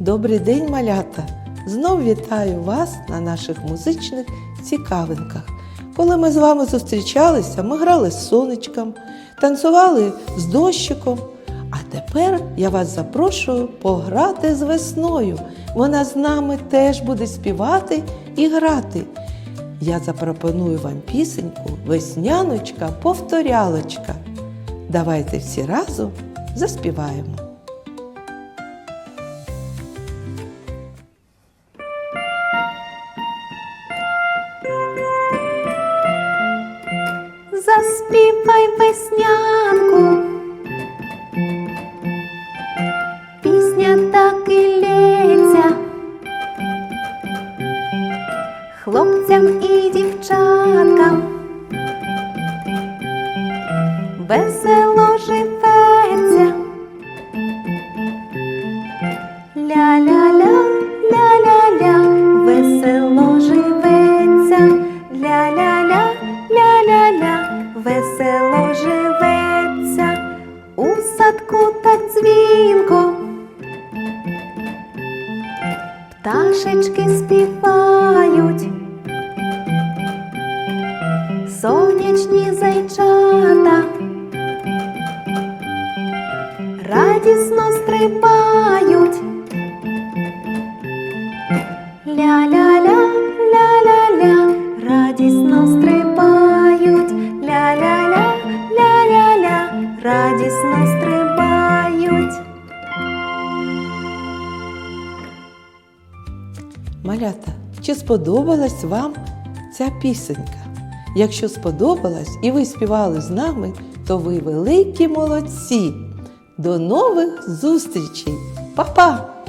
Добрий день, малята! Знов вітаю вас на наших музичних цікавинках. Коли ми з вами зустрічалися, ми грали з сонечком, танцювали з дощиком. А тепер я вас запрошую пограти з весною. Вона з нами теж буде співати і грати. Я запропоную вам пісеньку Весняночка повторялочка. Давайте всі разом заспіваємо. Заспівай веснянку. Пісня так і лється. Хлопцям і дівчаткам. Весело живеться. Ля-ля-ля, ля-ля-ля, весело живеться. Ля-ля-ля, Пташечки співають. Сонячні зайчата радісно стрибають. Ля-ля-ля, ля-ля-ля, радісно стрибають. Ля-ля-ля, ля-ля-ля, радісно стрибають. Малята, чи сподобалась вам ця пісенька? Якщо сподобалась і ви співали з нами, то ви великі молодці. До нових зустрічей! Па-па!